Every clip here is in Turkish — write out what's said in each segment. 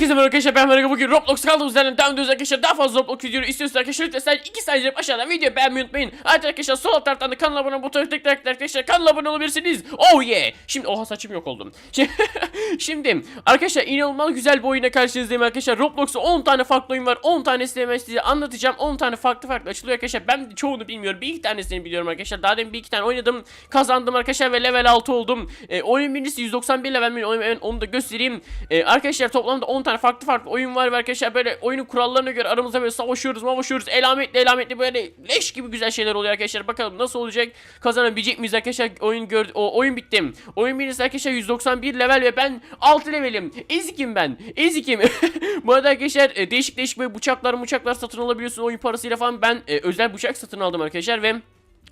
Herkese merhaba arkadaşlar ben Merhaba. Bugün Roblox kaldığımız yerden devam ediyoruz arkadaşlar. Daha fazla Roblox videoyu istiyorsanız arkadaşlar lütfen sadece 2 saniye aşağıdan video beğenmeyi unutmayın. Ayrıca arkadaşlar sol alt taraftan da kanala abone butonu tıklayarak arkadaşlar kanala abone olabilirsiniz. Oh yeah! Şimdi oha saçım yok oldum. Şimdi, Şimdi arkadaşlar inanılmaz güzel bir oyuna karşınızdayım arkadaşlar. Roblox'ta 10 tane farklı oyun var 10 tanesini hemen size anlatacağım. 10 tane farklı farklı açılıyor arkadaşlar. Ben çoğunu bilmiyorum bir iki tanesini biliyorum arkadaşlar. Daha demin bir iki tane oynadım kazandım arkadaşlar ve level 6 oldum. E, oyun birincisi 191 level mi onu, da göstereyim. E, arkadaşlar toplamda 10 tane farklı farklı oyun var ve arkadaşlar. Böyle oyunun kurallarına göre aramızda böyle savaşıyoruz mavaşıyoruz elametli elametli böyle leş gibi güzel şeyler oluyor arkadaşlar. Bakalım nasıl olacak? Kazanabilecek miyiz arkadaşlar? Oyun gör o oyun bitti. Oyun birincisi arkadaşlar 191 level ve ben 6 levelim. Ezikim ben ezikim. Bu arada arkadaşlar e, değişik değişik böyle bıçaklar bıçaklar satın alabiliyorsun oyun parasıyla falan. Ben e, özel bıçak satın aldım arkadaşlar ve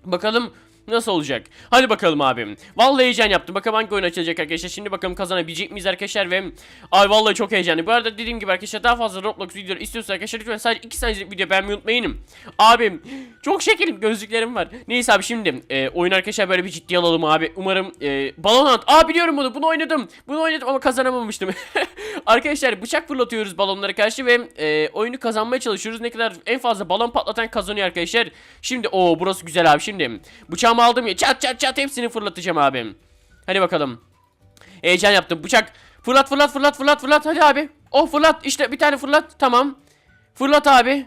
Bakalım nasıl olacak? Hadi bakalım abim. Vallahi heyecan yaptım. Bakalım hangi oyun açılacak arkadaşlar. Şimdi bakalım kazanabilecek miyiz arkadaşlar ve ay vallahi çok heyecanlı. Bu arada dediğim gibi arkadaşlar daha fazla Roblox videoları istiyorsanız arkadaşlar lütfen sadece 2 saniyelik video beğenmeyi unutmayın. Abim çok şekerim gözlüklerim var. Neyse abi şimdi e, oyun arkadaşlar böyle bir ciddi alalım abi. Umarım e, balon at. Aa biliyorum bunu. Bunu oynadım. Bunu oynadım ama kazanamamıştım. arkadaşlar bıçak fırlatıyoruz balonlara karşı ve e, oyunu kazanmaya çalışıyoruz. Ne kadar en fazla balon patlatan kazanıyor arkadaşlar. Şimdi o burası güzel abi şimdi. Bıçağımı aldım ya çat çat çat hepsini fırlatacağım abim. Hadi bakalım. Heyecan yaptım. Bıçak fırlat fırlat fırlat fırlat fırlat hadi abi. Oh fırlat işte bir tane fırlat tamam. Fırlat abi.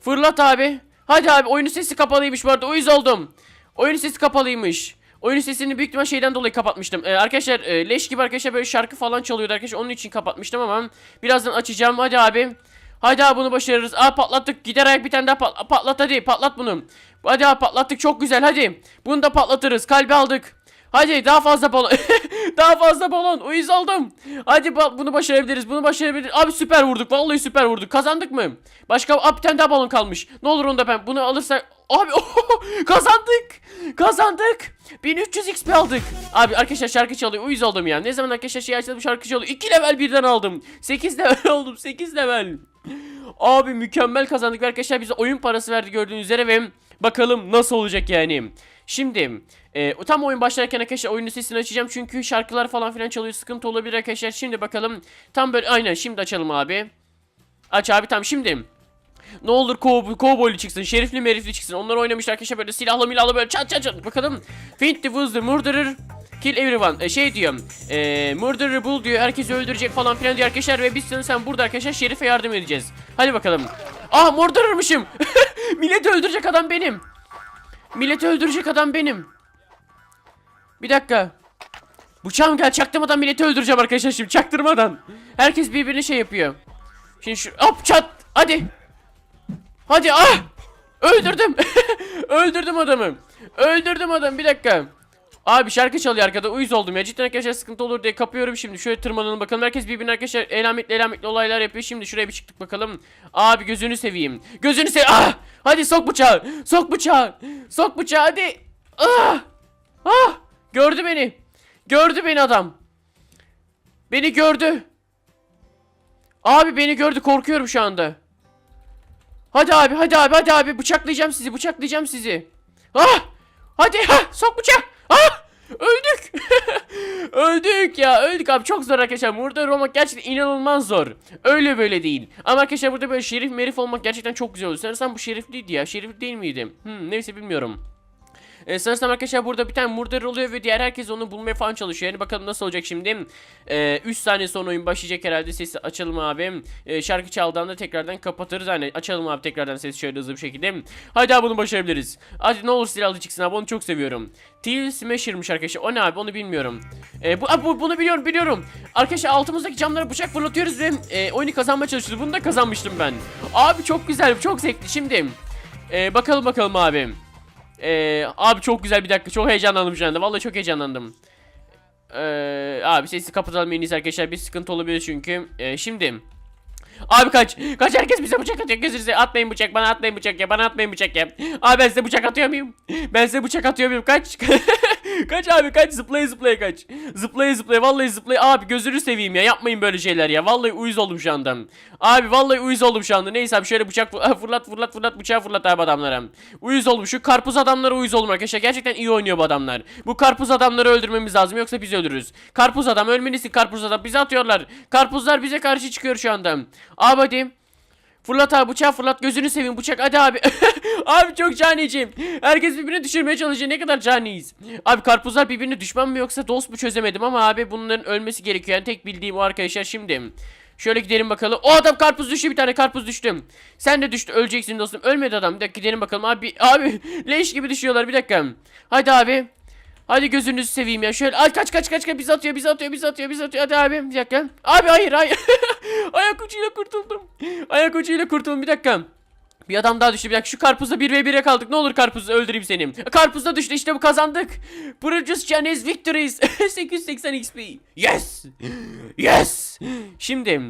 Fırlat abi. Hadi abi oyunun sesi kapalıymış bu arada uyuz oldum. Oyunun sesi kapalıymış. Oyunun sesini büyük ihtimal şeyden dolayı kapatmıştım. Ee, arkadaşlar e, leş gibi arkadaşlar böyle şarkı falan çalıyordu arkadaşlar. Onun için kapatmıştım ama birazdan açacağım. Hadi abi. Hadi abi bunu başarırız. Aa patlattık. Gider ayak bir tane daha patlat. Patlat hadi. Patlat bunu. Hadi abi patlattık. Çok güzel hadi. Bunu da patlatırız. Kalbi aldık. Hadi daha fazla balon. daha fazla balon. Uyuz oldum. Hadi ba- bunu başarabiliriz. Bunu başarabiliriz. Abi süper vurduk. Vallahi süper vurduk. Kazandık mı? Başka Aa, bir tane daha balon kalmış. Ne olur onu da ben bunu alırsak Abi kazandık. Kazandık. 1300 XP aldık. Abi arkadaşlar şarkı çalıyor. Uyuz oldum ya. Ne zaman arkadaşlar şey açtım şarkı çalıyor. 2 level birden aldım. 8 level oldum. 8 level. Abi mükemmel kazandık arkadaşlar bize oyun parası verdi gördüğünüz üzere ve bakalım nasıl olacak yani. Şimdi e, tam oyun başlarken arkadaşlar oyunun sesini açacağım çünkü şarkılar falan filan çalıyor sıkıntı olabilir arkadaşlar. Şimdi bakalım tam böyle aynen şimdi açalım abi. Aç abi tam şimdi. Ne olur kovboylu çıksın, şerifli merifli çıksın. Onlar oynamışlar arkadaşlar böyle silahlı milahlı böyle çat çat çat. Bakalım. Faint the was the murderer. Kill everyone. E, şey diyor. E, murderer bul diyor. Herkesi öldürecek falan filan diyor arkadaşlar. Ve biz sen burada arkadaşlar şerife yardım edeceğiz. Hadi bakalım. Ah murderer'mışım. Milleti öldürecek adam benim. Milleti öldürecek adam benim. Bir dakika. Bıçağım gel çaktırmadan milleti öldüreceğim arkadaşlar şimdi çaktırmadan. Herkes birbirini şey yapıyor. Şimdi şu hop çat hadi. Hadi ah! Öldürdüm. Öldürdüm adamı. Öldürdüm adamı bir dakika. Abi şarkı çalıyor arkada uyuz oldum ya. Cidden arkadaşlar sıkıntı olur diye kapıyorum şimdi. Şöyle tırmanalım bakalım. Herkes birbirine arkadaşlar elametli elametli olaylar yapıyor. Şimdi şuraya bir çıktık bakalım. Abi gözünü seveyim. Gözünü sev ah! Hadi sok bıçağı. Sok bıçağı. Sok bıçağı hadi. Ah! Ah! Gördü beni. Gördü beni adam. Beni gördü. Abi beni gördü korkuyorum şu anda. Hadi abi hadi abi hadi abi. Bıçaklayacağım sizi bıçaklayacağım sizi. Ah! Hadi ha sok bıçak. Ah! Öldük. öldük ya öldük abi çok zor arkadaşlar. Burada olmak gerçekten inanılmaz zor. Öyle böyle değil. Ama arkadaşlar burada böyle şerif merif olmak gerçekten çok güzel oluyor. Sanırsam bu şerifliydi ya. Şerif değil miydi? Hmm, neyse bilmiyorum. Ee, sanırsam arkadaşlar burada bir tane murder oluyor ve diğer herkes onu bulmaya falan çalışıyor. Yani bakalım nasıl olacak şimdi. 3 saniye sonra oyun başlayacak herhalde. Sesi açalım abi. Ee, şarkı çaldığında tekrardan kapatırız. Hani açalım abi tekrardan sesi şöyle hızlı bir şekilde. Hadi abi bunu başarabiliriz. Hadi ne olur silahlı çıksın abi onu çok seviyorum. Steel Smasher'mış arkadaşlar. O ne abi onu bilmiyorum. Ee, bu, bu- bunu biliyorum biliyorum. Arkadaşlar altımızdaki camlara bıçak fırlatıyoruz ve e, oyunu kazanmaya çalışıyoruz. Bunu da kazanmıştım ben. Abi çok güzel çok zevkli. Şimdi e, bakalım bakalım abi. Ee, abi çok güzel bir dakika. Çok heyecanlandım şu anda. Vallahi çok heyecanlandım. Ee, abi sesi kapatalım en arkadaşlar. Bir sıkıntı olabilir çünkü. Ee, şimdi. Abi kaç. Kaç herkes bize bıçak atıyor. Gözünüzü atmayın bıçak. Bana atmayın bıçak ya. Bana atmayın bıçak ya. Abi ben size bıçak atıyor muyum? Ben size bıçak atıyor muyum? Kaç. kaç abi kaç zıplaya zıplaya kaç. Zıplaya zıplaya vallahi zıplaya. Abi gözünü seveyim ya yapmayın böyle şeyler ya. Vallahi uyuz oldum şu anda. Abi vallahi uyuz oldum şu anda. Neyse abi şöyle bıçak fır- fırlat fırlat fırlat bıçağı fırlat abi adamlara. Uyuz oldum. Şu karpuz adamlara uyuz oldum arkadaşlar. Gerçekten iyi oynuyor bu adamlar. Bu karpuz adamları öldürmemiz lazım yoksa biz ölürüz. Karpuz adam ölmelisin karpuz adam. Bizi atıyorlar. Karpuzlar bize karşı çıkıyor şu anda. Abi hadi. Fırlat abi bıçağı fırlat gözünü seveyim bıçak hadi abi. abi çok caniciyim. Herkes birbirini düşürmeye çalışıyor ne kadar caniyiz. Abi karpuzlar birbirine düşman mı yoksa dost mu çözemedim ama abi bunların ölmesi gerekiyor. Yani tek bildiğim o arkadaşlar şimdi. Şöyle gidelim bakalım. O adam karpuz düştü bir tane karpuz düştüm. Sen de düştü öleceksin dostum. Ölmedi adam. Bir dakika gidelim bakalım abi. Abi leş gibi düşüyorlar bir dakika. Hadi abi. Hadi gözünüzü seveyim ya. Şöyle ay kaç kaç kaç kaç biz atıyor biz atıyor biz atıyor biz atıyor. Hadi abi bir dakika. Abi hayır hayır. Ayak ucuyla kurtuldum. Ayak ucuyla kurtuldum bir dakika. Bir adam daha düştü. Bir şu karpuzda 1v1'e kaldık. Ne olur karpuzda öldüreyim seni. Karpuzda düştü. İşte bu kazandık. Brutus Chinese Victories. 880 XP Yes! Yes! Şimdi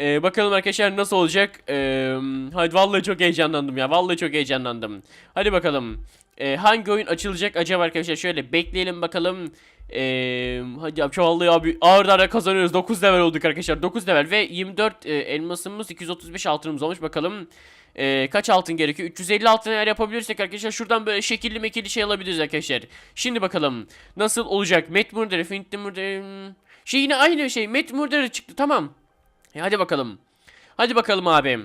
e, bakalım arkadaşlar nasıl olacak? E, Hadi vallahi çok heyecanlandım ya. Vallahi çok heyecanlandım. Hadi bakalım. E, Hangi oyun açılacak acaba arkadaşlar? Şöyle bekleyelim bakalım. Ee, hadi abi vallahi abi ağır ağır kazanıyoruz. 9 level olduk arkadaşlar. 9 level ve 24 e, elmasımız 235 altınımız olmuş. Bakalım ee, kaç altın gerekiyor? 350 altın eğer yapabilirsek arkadaşlar şuradan böyle şekilli mekilli şey alabiliriz arkadaşlar. Şimdi bakalım nasıl olacak? Matt Murder, Finty Murder... hmm, Şey yine aynı şey. Matt Murder çıktı tamam. E, hadi bakalım. Hadi bakalım abi.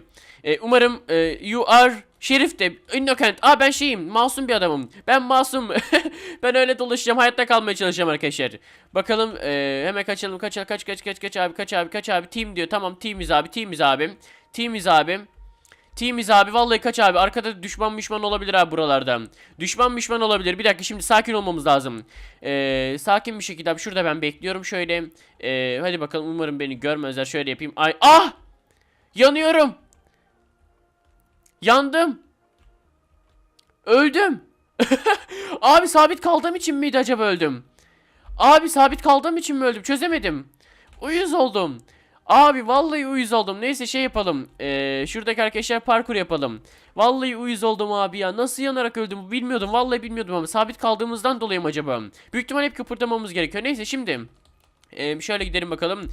E, umarım e, you are Şerif de innocent. Aa ben şeyim masum bir adamım. Ben masum. ben öyle dolaşacağım. Hayatta kalmaya çalışacağım arkadaşlar. Bakalım e, hemen kaçalım. Kaç kaç kaç kaç kaç abi kaç abi kaç abi. Team diyor. Tamam teamiz abi teamiz abi. Teamiz abi. Teamiz abi vallahi kaç abi arkada düşman düşman olabilir abi buralarda. Düşman düşman olabilir. Bir dakika şimdi sakin olmamız lazım. Ee, sakin bir şekilde abi şurada ben bekliyorum şöyle. Ee, hadi bakalım umarım beni görmezler. Şöyle yapayım. Ay ah! Yanıyorum. Yandım. Öldüm. abi sabit kaldığım için miydi acaba öldüm? Abi sabit kaldığım için mi öldüm? Çözemedim. Uyuz oldum. Abi vallahi uyuz oldum. Neyse şey yapalım. Ee, şuradaki arkadaşlar parkur yapalım. Vallahi uyuz oldum abi ya. Nasıl yanarak öldüm bilmiyordum. Vallahi bilmiyordum ama sabit kaldığımızdan dolayı mı acaba? Büyük ihtimal hep kıpırdamamız gerekiyor. Neyse şimdi. Ee, şöyle gidelim bakalım.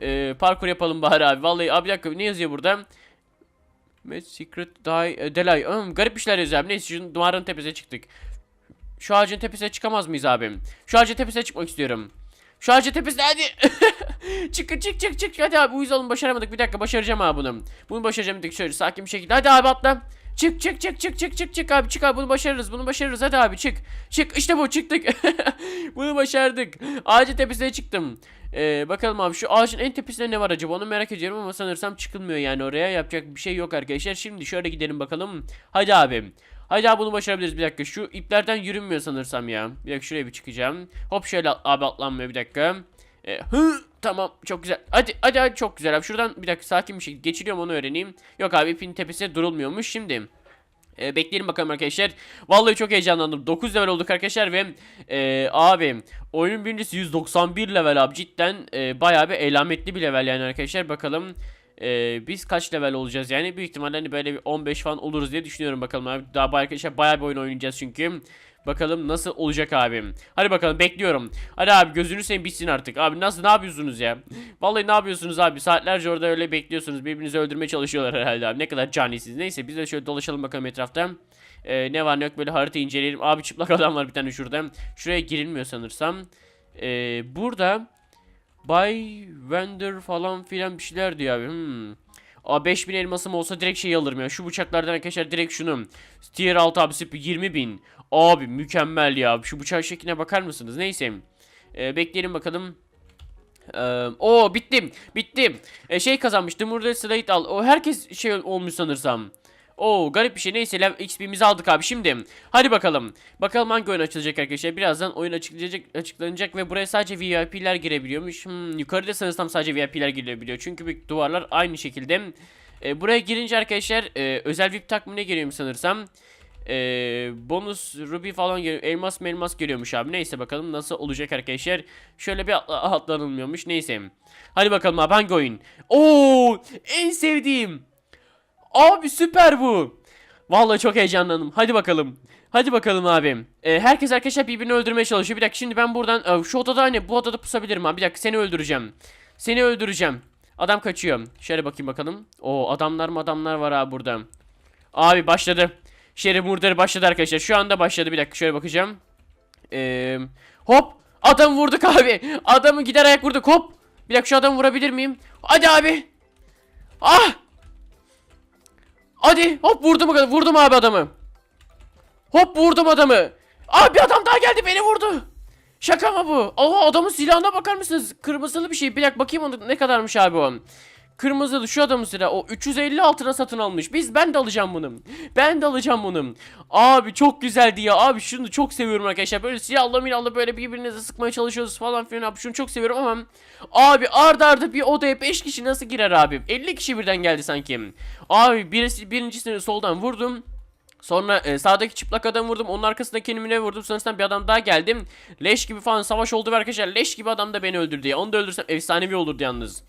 Ee, parkur yapalım bari abi. Vallahi abi bir dakika ne yazıyor burada? Met Secret Die e, Delay. Hmm, garip bir şeyler yazıyor abi. Neyse şu duvarın tepesine çıktık. Şu ağacın tepesine çıkamaz mıyız abim? Şu ağacın tepesine çıkmak istiyorum. Şu ağacın tepesine hadi. çık çık çık çık. Hadi abi uyuz olun başaramadık. Bir dakika başaracağım abi bunu. Bunu başaracağım dakika şöyle sakin bir şekilde. Hadi abi atla. Çık çık çık çık çık çık çık abi çık abi bunu başarırız bunu başarırız hadi abi çık çık işte bu çıktık bunu başardık ağacın tepesine çıktım ee, bakalım abi şu ağacın en tepesinde ne var acaba onu merak ediyorum ama sanırsam çıkılmıyor yani oraya yapacak bir şey yok arkadaşlar şimdi şöyle gidelim bakalım hadi abi Hadi bunu başarabiliriz bir dakika şu iplerden yürünmüyor sanırsam ya bir dakika şuraya bir çıkacağım hop şöyle abi atlanmıyor bir dakika ee, hı, tamam çok güzel. Hadi hadi hadi çok güzel abi. Şuradan bir dakika sakin bir şekilde geçiriyorum onu öğreneyim. Yok abi ipin tepesine durulmuyormuş. Şimdi e, bekleyelim bakalım arkadaşlar. Vallahi çok heyecanlandım. 9 level olduk arkadaşlar ve e, abi oyunun birincisi 191 level abi. Cidden e, bayağı bir elametli bir level yani arkadaşlar. Bakalım e, biz kaç level olacağız yani büyük ihtimalle hani böyle bir 15 falan oluruz diye düşünüyorum bakalım abi. Daha arkadaşlar bayağı bir oyun oynayacağız çünkü. Bakalım nasıl olacak abim. Hadi bakalım bekliyorum. Hadi abi gözünü seveyim bitsin artık. Abi nasıl ne yapıyorsunuz ya? Vallahi ne yapıyorsunuz abi? Saatlerce orada öyle bekliyorsunuz. Birbirinizi öldürmeye çalışıyorlar herhalde abi. Ne kadar canisiniz. Neyse biz de şöyle dolaşalım bakalım etrafta. Ee, ne var ne yok böyle harita inceleyelim. Abi çıplak adam var bir tane şurada. Şuraya girilmiyor sanırsam. Ee, burada Bay Vendor falan filan bir şeyler diyor abi. Hmm. Aa 5000 elmasım olsa direkt şey alırım ya. Şu bıçaklardan arkadaşlar direkt şunu. Tier 6 abi 20 bin. Abi mükemmel ya. Şu bıçak şekline bakar mısınız? Neyse. Ee, bekleyelim bakalım. Ee, o bittim. Bittim. Ee, şey kazanmıştım. Burada slate al. O herkes şey olmuş sanırsam. Oo garip bir şey. Neyse level XP'mizi aldık abi. Şimdi hadi bakalım. Bakalım hangi oyun açılacak arkadaşlar. Birazdan oyun açıklanacak, açıklanacak ve buraya sadece VIP'ler girebiliyormuş. Hmm, yukarıda sanırsam sadece VIP'ler girebiliyor. Çünkü bu duvarlar aynı şekilde. Ee, buraya girince arkadaşlar e, özel VIP takvimine giriyorum sanırsam. Ee, bonus ruby falan geliyor. Elmas melmas geliyormuş abi. Neyse bakalım nasıl olacak arkadaşlar. Şöyle bir atla- atlanılmıyormuş. Neyse. Hadi bakalım abi hangi oyun? Oo en sevdiğim. Abi süper bu. Vallahi çok heyecanlandım. Hadi bakalım. Hadi bakalım abim. Ee, herkes arkadaşlar birbirini öldürmeye çalışıyor. Bir dakika şimdi ben buradan e, şu odada hani bu odada pusabilirim abi. Bir dakika seni öldüreceğim. Seni öldüreceğim. Adam kaçıyor. Şöyle bakayım bakalım. O adamlar mı adamlar var abi burada. Abi başladı. Şerif murdarı başladı arkadaşlar. Şu anda başladı. Bir dakika şöyle bakacağım. Ee, hop. Adam vurduk abi. Adamı gider ayak vurduk. Hop. Bir dakika şu adamı vurabilir miyim? Hadi abi. Ah. Hadi. Hop vurdum. Vurdum abi adamı. Hop vurdum adamı. Abi bir adam daha geldi beni vurdu. Şaka mı bu? Allah adamın silahına bakar mısınız? Kırmızılı bir şey. Bir dakika bakayım onu ne kadarmış abi o. Kırmızılı şu adamın silahı o 350 altına satın almış. Biz ben de alacağım bunu. Ben de alacağım bunu. Abi çok güzeldi ya. Abi şunu çok seviyorum arkadaşlar. Böyle silahla milahla böyle birbirinize sıkmaya çalışıyoruz falan filan abi. Şunu çok seviyorum ama abi arda arda bir odaya 5 kişi nasıl girer abi? 50 kişi birden geldi sanki. Abi birisi birincisini soldan vurdum. Sonra e, sağdaki çıplak adam vurdum. Onun arkasında kendime vurdum. Sonrasında bir adam daha geldim. Leş gibi falan savaş oldu arkadaşlar leş gibi adam da beni öldürdü ya. Onu da öldürsem efsanevi olurdu yalnız.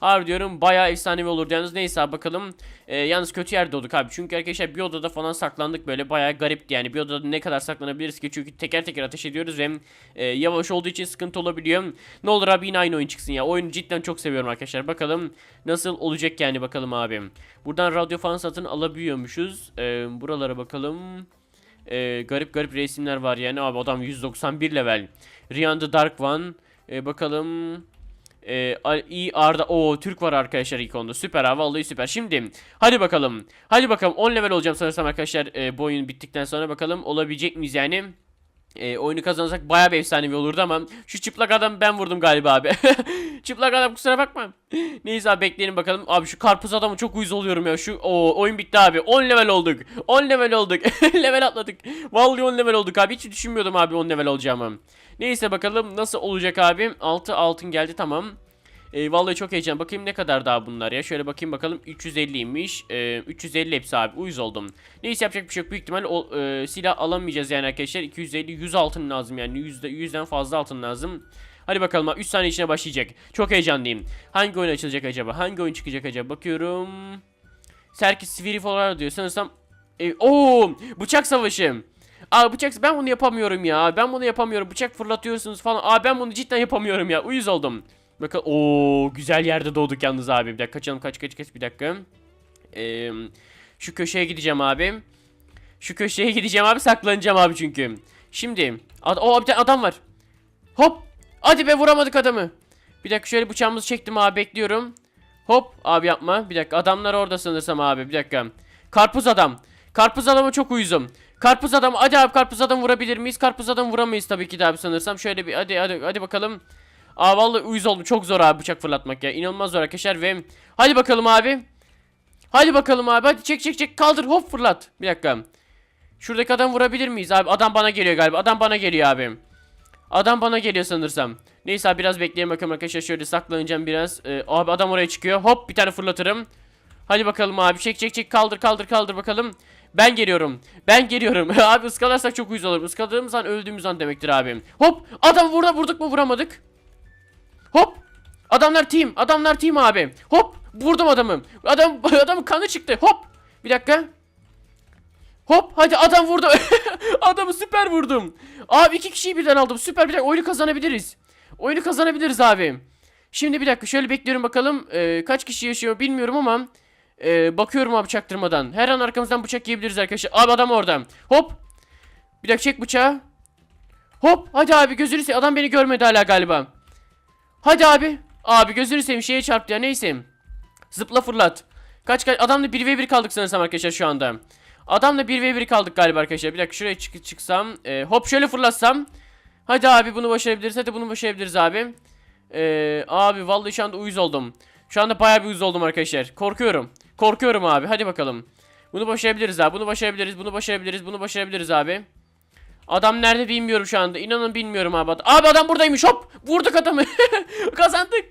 Harbi diyorum bayağı efsanevi olurdu yalnız. Neyse bakalım. E, yalnız kötü yerde olduk abi. Çünkü arkadaşlar bir odada falan saklandık böyle bayağı garipti yani. Bir odada ne kadar saklanabiliriz ki? Çünkü teker teker ateş ediyoruz ve e, yavaş olduğu için sıkıntı olabiliyor. Ne olur abi yine aynı oyun çıksın ya. Oyunu cidden çok seviyorum arkadaşlar. Bakalım nasıl olacak yani bakalım abi. Buradan radyo falan satın alabiliyormuşuz. E, buralara bakalım. E, garip garip resimler var yani. Abi adam 191 level. Rihan the Dark One. E, bakalım. Ee, iyi Arda o Türk var arkadaşlar ilk onda. Süper abi vallahi süper. Şimdi hadi bakalım. Hadi bakalım 10 level olacağım sanırsam arkadaşlar. E, bu oyun bittikten sonra bakalım olabilecek miyiz yani e, oyunu kazanırsak bayağı bir efsanevi olurdu ama şu çıplak adam ben vurdum galiba abi. Çıplak adam kusura bakma. Neyse abi bekleyelim bakalım. Abi şu karpuz adamı çok uyuz oluyorum ya. Şu o oyun bitti abi. 10 level olduk. 10 level olduk. Level atladık. Vallahi 10 level olduk abi. Hiç düşünmüyordum abi 10 level olacağımı. Neyse bakalım nasıl olacak abim. 6 altın geldi tamam. E, vallahi çok heyecan. Bakayım ne kadar daha bunlar ya. Şöyle bakayım bakalım. 350'ymiş. E, 350 hepsi abi. Uyuz oldum. Neyse yapacak bir şey yok. Büyük ihtimal o, e, silah alamayacağız yani arkadaşlar. 250 100 altın lazım yani. 100, 100'den fazla altın lazım. Hadi bakalım abi 3 saniye içine başlayacak. Çok heyecanlıyım. Hangi oyun açılacak acaba? Hangi oyun çıkacak acaba? Bakıyorum. Serkis Siviri falan diyor. Sanırsam e, Oo, bıçak savaşı. Aa bıçak ben bunu yapamıyorum ya. Ben bunu yapamıyorum. Bıçak fırlatıyorsunuz falan. Aa ben bunu cidden yapamıyorum ya. Uyuz oldum. Bakın o güzel yerde doğduk yalnız abi. Bir dakika kaçalım kaç kaç kaç bir dakika. Ee, şu köşeye gideceğim abi. Şu köşeye gideceğim abi saklanacağım abi çünkü. Şimdi ad o bir adam var. Hop. Hadi be vuramadık adamı. Bir dakika şöyle bıçağımızı çektim abi bekliyorum. Hop abi yapma. Bir dakika adamlar orada sanırsam abi bir dakika. Karpuz adam. Karpuz adama çok uyuzum. Karpuz adam hadi abi karpuz adam vurabilir miyiz? Karpuz adam vuramayız tabii ki de abi sanırsam. Şöyle bir hadi hadi hadi bakalım. Aa vallahi uyuz oldum. Çok zor abi bıçak fırlatmak ya. İnanılmaz zor arkadaşlar ve hadi bakalım abi. Hadi bakalım abi. Hadi çek çek çek kaldır hop fırlat. Bir dakika. Şuradaki adam vurabilir miyiz abi? Adam bana geliyor galiba. Adam bana geliyor abi. Adam bana geliyor sanırsam. Neyse abi biraz bekleyelim bakalım arkadaşlar. Şöyle saklanacağım biraz. Ee, abi adam oraya çıkıyor. Hop bir tane fırlatırım. Hadi bakalım abi. Çek çek çek kaldır kaldır kaldır bakalım. Ben geliyorum. Ben geliyorum. abi ıskalarsak çok uyuz olur. Iskaladığımız an öldüğümüz an demektir abi. Hop adam burada vurduk mu vuramadık. Hop. Adamlar team. Adamlar team abi. Hop. Vurdum adamı. Adam adamın kanı çıktı. Hop. Bir dakika. Hop hadi adam vurdu. Adamı süper vurdum. Abi iki kişiyi birden aldım. Süper bir dakika oyunu kazanabiliriz. Oyunu kazanabiliriz abi. Şimdi bir dakika şöyle bekliyorum bakalım. Ee, kaç kişi yaşıyor bilmiyorum ama. Ee, bakıyorum abi çaktırmadan. Her an arkamızdan bıçak yiyebiliriz arkadaşlar. Abi adam orada. Hop. Bir dakika çek bıçağı. Hop hadi abi gözünü seveyim. Adam beni görmedi hala galiba. Hadi abi. Abi gözünü seveyim şeye çarptı ya neyse. Zıpla fırlat. Kaç kaç adamla 1v1 kaldık sanırsam arkadaşlar şu anda. Adamla 1v1 kaldık galiba arkadaşlar. Bir dakika şuraya çık çıksam. Ee, hop şöyle fırlatsam. Hadi abi bunu başarabiliriz. Hadi bunu başarabiliriz abi. Ee, abi vallahi şu anda uyuz oldum. Şu anda bayağı bir uyuz oldum arkadaşlar. Korkuyorum. Korkuyorum abi. Hadi bakalım. Bunu başarabiliriz abi. Bunu başarabiliriz. Bunu başarabiliriz. Bunu başarabiliriz abi. Adam nerede bilmiyorum şu anda. İnanın bilmiyorum abi. Abi adam buradaymış. Hop! Vurduk adamı. Kazandık.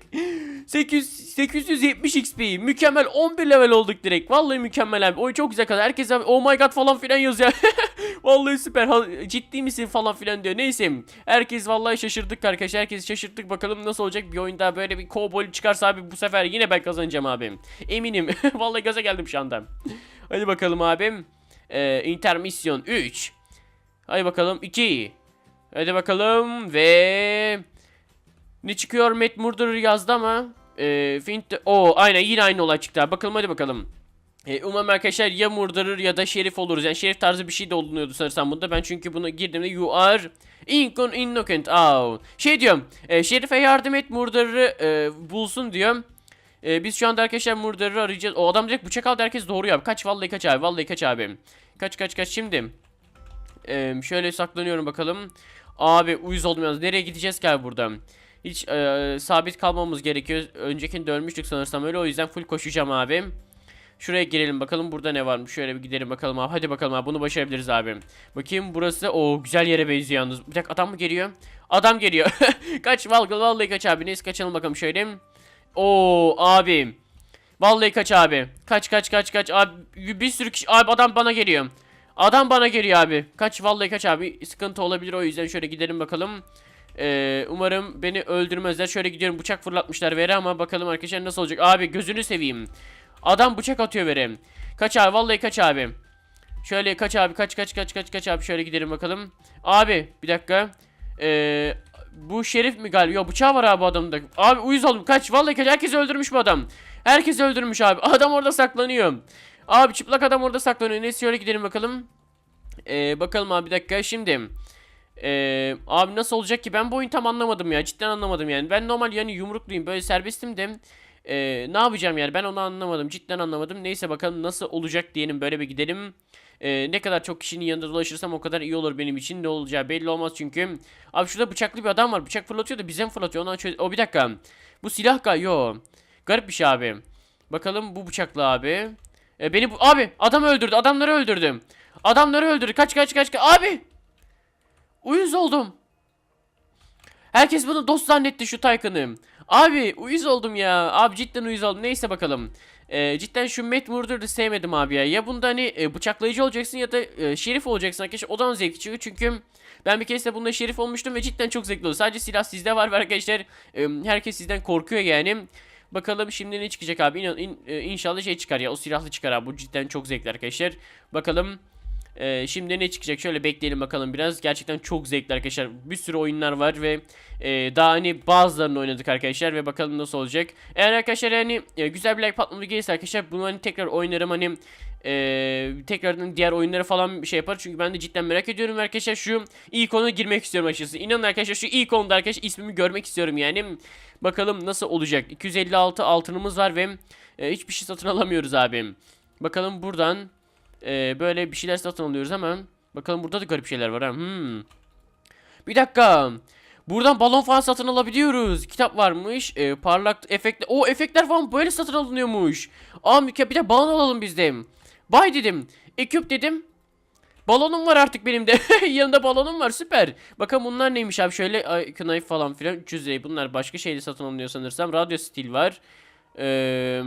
800 870 XP. Mükemmel 11 level olduk direkt. Vallahi mükemmel abi. Oy çok güzel kadar. Herkes oh my god falan filan yazıyor. vallahi süper. Ciddi misin falan filan diyor. Neyse. Herkes vallahi şaşırdık arkadaşlar. Herkes şaşırttık. Bakalım nasıl olacak bir oyunda böyle bir kovboy çıkarsa abi bu sefer yine ben kazanacağım abim. Eminim. vallahi gaza geldim şu anda. Hadi bakalım abim. Ee, intermisyon 3 Hadi bakalım 2. Hadi bakalım ve ne çıkıyor Matt Murderer yazdı ama e, Fint o aynen yine aynı olay çıktı. Bakalım hadi bakalım. E, umarım arkadaşlar ya Murderer ya da Şerif oluruz. Yani Şerif tarzı bir şey de olunuyordu sanırsam bunda. Ben çünkü bunu girdiğimde you are incon innocent. Oh. Şey diyorum. E, Şerif'e yardım et Murderer'ı e, bulsun diyorum. E, biz şu anda arkadaşlar Murderer'ı arayacağız. O adam direkt bıçak aldı herkes doğru ya. Kaç vallahi kaç abi vallahi kaç abi. Kaç kaç kaç şimdi. E, şöyle saklanıyorum bakalım. Abi uyuz oldum yalnız. Nereye gideceğiz ki abi? Hiç e, sabit kalmamız gerekiyor. Öncekini dönmüştük sanırsam öyle. O yüzden full koşacağım abi. Şuraya girelim bakalım burada ne varmış. Şöyle bir gidelim bakalım abi. Hadi bakalım abi bunu başarabiliriz abi. Bakayım burası o güzel yere benziyor yalnız. Bir dakika adam mı geliyor? Adam geliyor. kaç vallahi, vallahi kaç abi. Neyse kaçalım bakalım şöyle. Oo abi. Vallahi kaç abi. Kaç kaç kaç kaç abi. Bir sürü kişi abi adam bana geliyor. Adam bana geliyor abi. Kaç vallahi kaç abi. Sıkıntı olabilir o yüzden şöyle gidelim bakalım. Ee, umarım beni öldürmezler. Şöyle gidiyorum bıçak fırlatmışlar vere ama bakalım arkadaşlar nasıl olacak. Abi gözünü seveyim. Adam bıçak atıyor vere. Kaç abi vallahi kaç abi. Şöyle kaç abi kaç kaç kaç kaç kaç abi şöyle gidelim bakalım. Abi bir dakika. Ee, bu şerif mi galiba? Yok bıçağı var abi adamda. Abi uyuz oldum kaç vallahi kaç herkesi öldürmüş bu adam. Herkesi öldürmüş abi. Adam orada saklanıyor. Abi çıplak adam orada saklanıyor. Neyse şöyle gidelim bakalım. Ee, bakalım abi bir dakika. Şimdi. Ee, abi nasıl olacak ki? Ben bu oyunu tam anlamadım ya. Cidden anlamadım yani. Ben normal yani yumrukluyum. Böyle serbestim de ee, ne yapacağım yani? Ben onu anlamadım. Cidden anlamadım. Neyse bakalım nasıl olacak diyelim. Böyle bir gidelim. Ee, ne kadar çok kişinin yanında dolaşırsam o kadar iyi olur benim için. Ne olacağı belli olmaz çünkü. Abi şurada bıçaklı bir adam var. Bıçak fırlatıyor da bize mi fırlatıyor? Ondan çöz- o bir dakika. Bu silah gal yo. Garip bir şey abi. Bakalım bu bıçaklı abi ee, beni bu abi adam öldürdü adamları öldürdü adamları öldürdü kaç kaç kaç kaç abi Uyuz oldum. Herkes bunu dost zannetti şu Taycan'ı. Abi uyuz oldum ya. Abi cidden uyuz oldum. Neyse bakalım. Ee, cidden şu Matt Murder'ı sevmedim abi ya. Ya bunda hani e, bıçaklayıcı olacaksın ya da e, şerif olacaksın arkadaşlar. O da çıkıyor çünkü ben bir kez de bunda şerif olmuştum ve cidden çok zevkli oldu. Sadece silah sizde var arkadaşlar e, herkes sizden korkuyor yani. Bakalım şimdi ne çıkacak abi. İnan, in- e, inşallah şey çıkar ya. O silahlı çıkar abi. Bu cidden çok zevkli arkadaşlar. Bakalım. Ee, şimdi ne çıkacak? Şöyle bekleyelim bakalım biraz. Gerçekten çok zevkli arkadaşlar. Bir sürü oyunlar var ve e, daha hani bazılarını oynadık arkadaşlar ve bakalım nasıl olacak. Eğer arkadaşlar yani e, güzel bir like patlamalı gelirse arkadaşlar bunu hani tekrar oynarım hani e, tekrardan diğer oyunlara falan bir şey yapar. Çünkü ben de cidden merak ediyorum arkadaşlar şu ikona girmek istiyorum açıkçası. İnanın arkadaşlar şu ikonda arkadaşlar ismimi görmek istiyorum yani. Bakalım nasıl olacak. 256 altınımız var ve e, hiçbir şey satın alamıyoruz abim. Bakalım buradan ee, böyle bir şeyler satın alıyoruz ama bakalım burada da garip şeyler var ha. Hmm. Bir dakika. Buradan balon falan satın alabiliyoruz. Kitap varmış. Ee, parlak efektler. O efektler falan böyle satın alınıyormuş. Aa. Bir de balon alalım biz. Bay dedim. Eküp dedim. Balonum var artık benim de. Yanında balonum var süper. Bakalım bunlar neymiş abi şöyle knife falan filan 300 liraya bunlar başka şeyde satın alınıyor sanırsam. Radyo stil var. Eee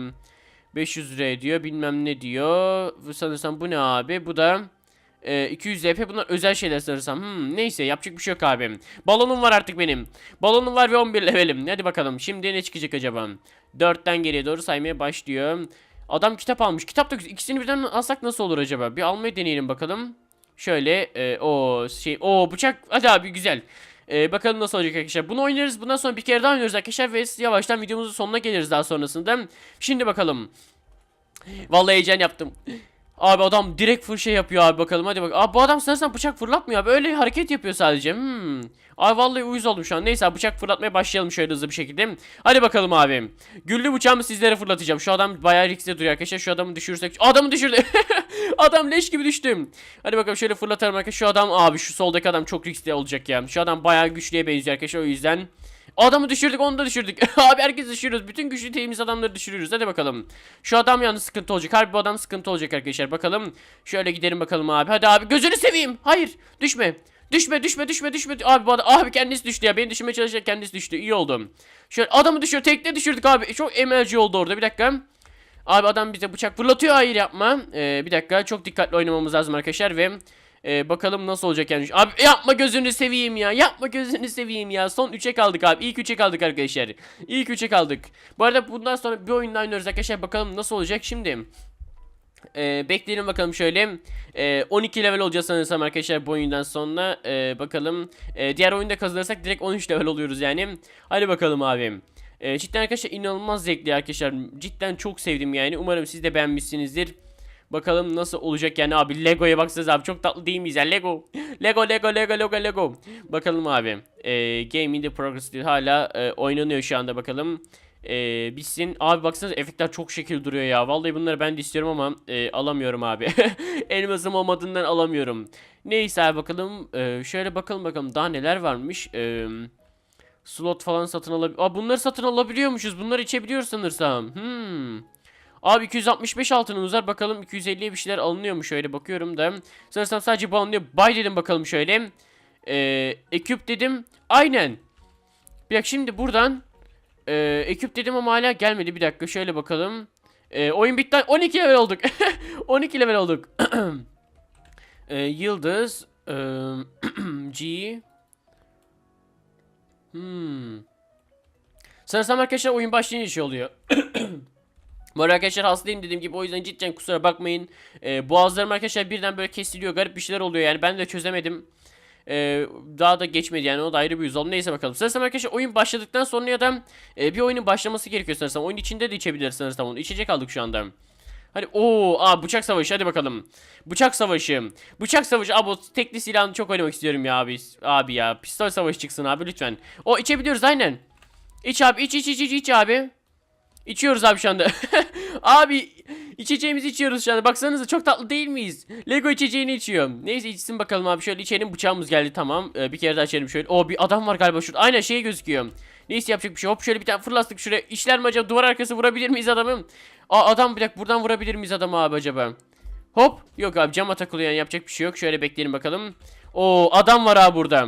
500 lira diyor bilmem ne diyor. Sanırsam bu ne abi? Bu da e, 200 LP bunlar özel şeyler sanırsam. Hmm, neyse yapacak bir şey yok abi. Balonum var artık benim. Balonum var ve 11 levelim. Hadi bakalım şimdi ne çıkacak acaba? 4'ten geriye doğru saymaya başlıyor. Adam kitap almış. Kitap da güzel. İkisini birden alsak nasıl olur acaba? Bir almayı deneyelim bakalım. Şöyle e, o şey o bıçak hadi abi güzel. E, bakalım nasıl olacak arkadaşlar. Bunu oynarız. Bundan sonra bir kere daha oynarız arkadaşlar ve yavaştan videomuzun sonuna geliriz daha sonrasında. Şimdi bakalım. Vallahi heyecan yaptım. Abi adam direkt fır şey yapıyor abi bakalım hadi bak. Abi bu adam sanırsam bıçak fırlatmıyor abi öyle hareket yapıyor sadece. Hmm. Abi vallahi uyuz oldum şu an. Neyse abi, bıçak fırlatmaya başlayalım şöyle hızlı bir şekilde. Hadi bakalım abi. Güllü bıçağımı sizlere fırlatacağım. Şu adam bayağı riskli duruyor arkadaşlar. Şu adamı düşürürsek. Adamı düşürdü. adam leş gibi düştüm. Hadi bakalım şöyle fırlatalım arkadaşlar. Şu adam abi şu soldaki adam çok riskli olacak ya. Şu adam bayağı güçlüye benziyor arkadaşlar o yüzden. Adamı düşürdük onu da düşürdük. Abi herkes düşürüyoruz. Bütün güçlü temiz adamları düşürüyoruz. Hadi bakalım. Şu adam yalnız sıkıntı olacak. Harbi bu adam sıkıntı olacak arkadaşlar. Bakalım. Şöyle gidelim bakalım abi. Hadi abi gözünü seveyim. Hayır. Düşme. Düşme düşme düşme düşme. Abi bu adam abi kendisi düştü ya. Beni düşürmeye çalışacak kendisi düştü. İyi oldu. Şöyle adamı düşür. Tekne düşürdük abi. Çok emelci oldu orada. Bir dakika. Abi adam bize bıçak fırlatıyor. Hayır yapma. Ee, bir dakika. Çok dikkatli oynamamız lazım arkadaşlar ve ee, bakalım nasıl olacak yani. Abi yapma gözünü seveyim ya. Yapma gözünü seveyim ya. Son 3'e kaldık abi. İlk 3'e kaldık arkadaşlar. İlk 3'e kaldık. Bu arada bundan sonra bir oyun daha oynuyoruz arkadaşlar. Bakalım nasıl olacak şimdi. Ee, bekleyelim bakalım şöyle. Ee, 12 level olacağız sanırsam arkadaşlar bu oyundan sonra. Ee, bakalım. Ee, diğer oyunda kazanırsak direkt 13 level oluyoruz yani. Hadi bakalım abim. Ee, cidden arkadaşlar inanılmaz zevkli arkadaşlar. Cidden çok sevdim yani. Umarım siz de beğenmişsinizdir. Bakalım nasıl olacak yani abi. Lego'ya baksanız abi. Çok tatlı değil miyiz ya? Lego. Lego, Lego, Lego, Lego, Lego. Bakalım abi. Ee, Game in the progress diyor. Hala e, oynanıyor şu anda bakalım. Ee, bitsin. Abi baksanıza efektler çok şekil duruyor ya. Vallahi bunları ben de istiyorum ama e, alamıyorum abi. Elmasım olmadığından alamıyorum. Neyse abi bakalım. Ee, şöyle bakalım bakalım daha neler varmış. Ee, slot falan satın alabiliyor. Aa bunları satın alabiliyormuşuz. Bunları içebiliyoruz sanırsam. Hmm. Abi 265 altınımız var. Bakalım 250'ye bir şeyler alınıyor mu? Şöyle bakıyorum da. Sanırsam sadece bu alınıyor. Buy dedim bakalım şöyle. Ee, ekip dedim. Aynen. Bir dakika şimdi buradan ee, ekip dedim ama hala gelmedi. Bir dakika şöyle bakalım. Ee, oyun bitti. 12 level olduk. 12 level olduk. Ee, Yıldız. ee, G. Hmm. Sanırsam arkadaşlar oyun başlayınca şey oluyor. Bu arkadaşlar hastayım dediğim gibi o yüzden cidden kusura bakmayın. Ee, boğazlarım arkadaşlar birden böyle kesiliyor. Garip bir şeyler oluyor yani ben de çözemedim. Ee, daha da geçmedi yani o da ayrı bir yüz oldu. Neyse bakalım. Sanırsam arkadaşlar oyun başladıktan sonra ya da e, bir oyunun başlaması gerekiyor sanırsam. Oyun içinde de içebiliriz sanırsam onu. İçecek aldık şu anda. Hadi o aa bıçak savaşı hadi bakalım. Bıçak savaşı. Bıçak savaşı abi o tekli silahını çok oynamak istiyorum ya abi. Abi ya pistol savaşı çıksın abi lütfen. O içebiliyoruz aynen. İç abi iç iç iç iç, iç abi. İçiyoruz abi şu anda. abi içeceğimizi içiyoruz şu anda. Baksanıza çok tatlı değil miyiz? Lego içeceğini içiyor. Neyse içsin bakalım abi. Şöyle içelim bıçağımız geldi tamam. Ee, bir kere daha içelim şöyle. O bir adam var galiba şurada. Aynen şey gözüküyor. Neyse yapacak bir şey. Hop şöyle bir tane fırlattık şuraya. İşler mi acaba? Duvar arkası vurabilir miyiz adamı? Aa adam bir dakika buradan vurabilir miyiz adamı abi acaba? Hop. Yok abi cama takılıyor yani yapacak bir şey yok. Şöyle bekleyelim bakalım. Oo adam var abi burada.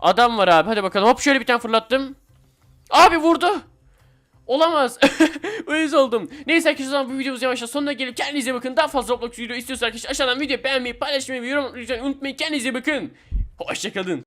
Adam var abi. Hadi bakalım. Hop şöyle bir tane fırlattım. Abi vurdu. Olamaz. Uyuz oldum. Neyse arkadaşlar bu videomuz yavaşça sonuna gelip kendinize bakın. Daha fazla Roblox video istiyorsanız arkadaşlar aşağıdan video beğenmeyi, paylaşmayı yorum atmayı unutmayın. Kendinize bakın. Hoşçakalın.